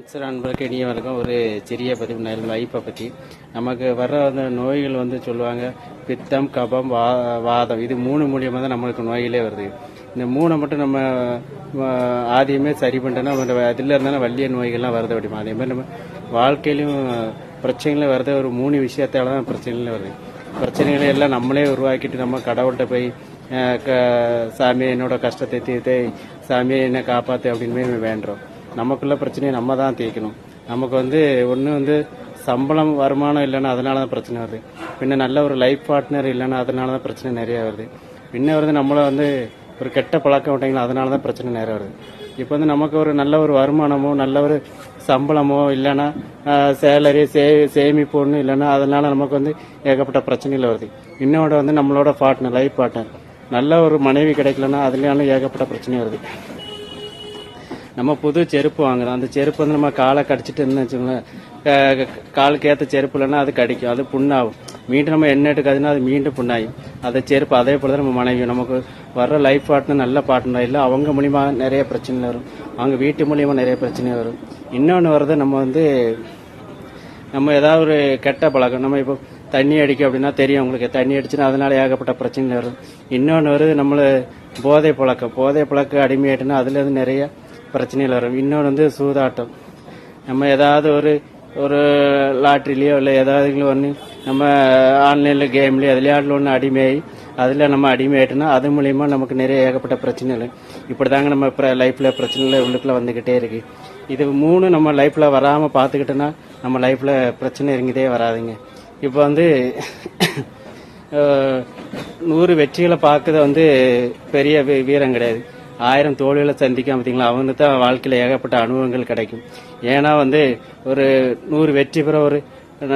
Mixer அன்பருக்கு இனிய ஒரு சிறிய பதிவு நல் லைஃப்பை பற்றி. நமக்கு வர்ற அந்த நோய்கள் வந்து சொல்லுவாங்க பித்தம் கபம் வா வாதம். இது மூணு மூலியமாக தான் நம்மளுக்கு நோய்களே வருது. இந்த மூணை மட்டும் நம்ம ஆதியமே சரி பண்ணிட்டோன்னா அதில் இருந்தாலும் வள்ளிய நோய்கள்லாம் வருது அப்படிமா? அதே மாதிரி நம்ம வாழ்க்கையிலும் பிரச்சனைகளும் வருது ஒரு மூணு விஷயத்தால தான் பிரச்சனைகளும் வருது. பிரச்சனைகளை எல்லாம் நம்மளே உருவாக்கிட்டு நம்ம கடவுள்கிட்ட போய் க- சாமி என்னோட கஷ்டத்தை தீர்த்து சாமியை என்ன காப்பாற்று அப்படின்னு போய் வேண்டுறோம். நமக்குள்ள பிரச்சனையை நம்ம தான் தீர்க்கணும். நமக்கு வந்து ஒன்று வந்து சம்பளம் வருமானம் இல்லைன்னா அதனால தான் பிரச்சனை வருது. பின்ன நல்ல ஒரு லைஃப் பார்ட்னர் இல்லைன்னா அதனால தான் பிரச்சனை நிறைய வருது. பின்ன வந்து நம்மளை வந்து ஒரு கெட்ட பழக்கம் விட்டீங்களா அதனால தான் பிரச்சனை நிறைய வருது. இப்போ வந்து நமக்கு ஒரு நல்ல ஒரு வருமானமோ நல்ல ஒரு சம்பளமோ இல்லைன்னா சேலரி சே சேமிப்பு ஒன்று இல்லைன்னா அதனால நமக்கு வந்து ஏகப்பட்ட பிரச்சனைகள் வருது. இன்னோட வந்து நம்மளோட பார்ட்னர் லைஃப் பார்ட்னர் நல்ல ஒரு மனைவி கிடைக்கலன்னா அதுலயாலும் ஏகப்பட்ட பிரச்சனை வருது. நம்ம புது செருப்பு வாங்குறோம். அந்த செருப்பு வந்து நம்ம காலை கடிச்சிட்டு இருந்தோம்னு வச்சுக்கோங்களேன். காலுக்கு ஏற்ற செருப்பு இல்லைன்னா அது கடிக்கும். அது புண்ணாகும். மீண்டும் நம்ம என்ன எடுக்காதுன்னா அது மீண்டும் புண்ணாகும் அதை செருப்பு அதே போல தான் நம்ம மனைவி நமக்கு வர்ற லைஃப் பார்ட்னர் நல்ல பார்ட்னர் இல்லை அவங்க மூலியமா நிறைய பிரச்சனை வரும். அவங்க வீட்டு மூலியமா நிறைய பிரச்சனை வரும். இன்னொன்று வருது நம்ம வந்து நம்ம ஏதாவது ஒரு கெட்ட பழக்கம் நம்ம இப்போ தண்ணி அடிக்க அப்படின்னா தெரியும் உங்களுக்கு. தண்ணி அடிச்சுன்னா அதனால ஏகப்பட்ட பிரச்சனை வரும். இன்னொன்று வருது நம்மளை போதை பழக்கம். போதை பழக்கம் அடிமையாயிட்டுன்னா அதுலேருந்து நிறைய பிரச்சனைகள் வரும். இன்னொன்று வந்து சூதாட்டம். நம்ம ஏதாவது ஒரு ஒரு லாட்ரிலேயோ இல்லை ஏதாவது ஒன்று நம்ம ஆன்லைனில் கேம்லேயோ எதுலையாட்டில் ஒன்று அடிமையாகி அதில் நம்ம அடிமையாயிட்டோம்னா அது மூலயமா நமக்கு நிறைய ஏகப்பட்ட பிரச்சனைகள் இப்படி தாங்க நம்ம இப்போ லைஃப்பில் பிரச்சனைகள் உள்ளுக்குள்ள வந்துக்கிட்டே இருக்கு. இது மூணு நம்ம லைஃப்பில் வராமல் பார்த்துக்கிட்டோன்னா நம்ம லைஃப்பில் பிரச்சனை இறங்கிதே வராதுங்க. இப்போ வந்து நூறு வெற்றிகளை பார்க்கறது வந்து பெரிய வீ- வீரம் கிடையாது. ஆயிரம் தோல்விகளை சந்திக்காம பார்த்தீங்களா? அவனுக்கு தான் வாழ்க்கையில் ஏகப்பட்ட அனுபவங்கள் கிடைக்கும். ஏன்னா வந்து ஒரு நூறு வெற்றி பெற ஒரு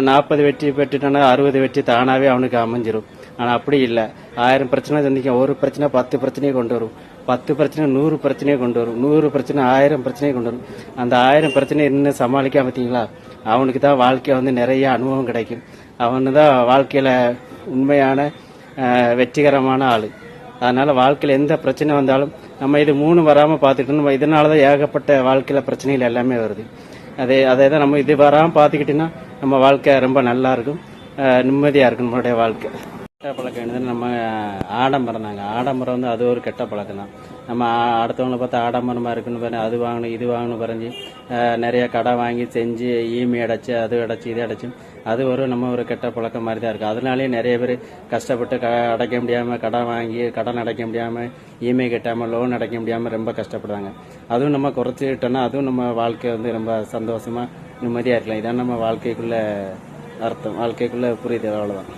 நாற்பது வெற்றி பெற்றுட்டானா அறுபது வெற்றி தானாகவே அவனுக்கு அமைஞ்சிரும். ஆனால் அப்படி இல்லை. ஆயிரம் பிரச்சனை சந்திக்கும். ஒரு பிரச்சனை பத்து பிரச்சனையை கொண்டு வரும். பத்து பிரச்சனை நூறு பிரச்சனையை கொண்டு வரும். நூறு பிரச்சனை ஆயிரம் பிரச்சனையை கொண்டு வரும். அந்த ஆயிரம் பிரச்சனை இன்னும் சமாளிக்காம பார்த்தீங்களா? அவனுக்கு தான் வாழ்க்கையில் வந்து நிறைய அனுபவம் கிடைக்கும். அவனு தான் வாழ்க்கையில் உண்மையான வெற்றிகரமான ஆள். அதனால் வாழ்க்கையில் எந்த பிரச்சனை வந்தாலும் நம்ம இது மூணு வராமல் பார்த்துக்கிட்டு நம்ம இதனால தான் ஏகப்பட்ட வாழ்க்கையில் பிரச்சனைகள் எல்லாமே வருது. அதே அதே தான் நம்ம இது வராமல் பார்த்துக்கிட்டோன்னா நம்ம வாழ்க்கை ரொம்ப நல்லா இருக்கும். நிம்மதியாக இருக்கும் நம்மளுடைய வாழ்க்கை. கெட்ட பழக்கம் என்னது நம்ம ஆடம்பரம் தாங்க. ஆடம்பரம் வந்து அது ஒரு கெட்ட பழக்கம் தான் நம்ம அடுத்தவங்களை பார்த்து ஆடம்பரமாக இருக்குன்னு பாருங்க. அது வாங்கணும் இது வாங்கணும் பறஞ்சு நிறைய கடை வாங்கி செஞ்சு ஈமி அடைச்சு அது அடைச்சு இது அடைச்சு. அது ஒரு நம்ம ஒரு கெட்ட பழக்கம் மாதிரி தான் இருக்கு. அதனாலேயே நிறைய பேர் கஷ்டப்பட்டு க அடைக்க முடியாமல் கடன் வாங்கி கடன் அடைக்க முடியாமல் இஎம்ஐ கட்டாமல் லோன் அடைக்க முடியாமல் ரொம்ப கஷ்டப்படுறாங்க. அதுவும் நம்ம குறைச்சிக்கிட்டோன்னா அதுவும் நம்ம வாழ்க்கை வந்து ரொம்ப சந்தோஷமாக நிம்மதியாக இருக்கலாம். இதான் நம்ம வாழ்க்கைக்குள்ளே அர்த்தம். வாழ்க்கைக்குள்ளே புரியுது அவ்வளோதான்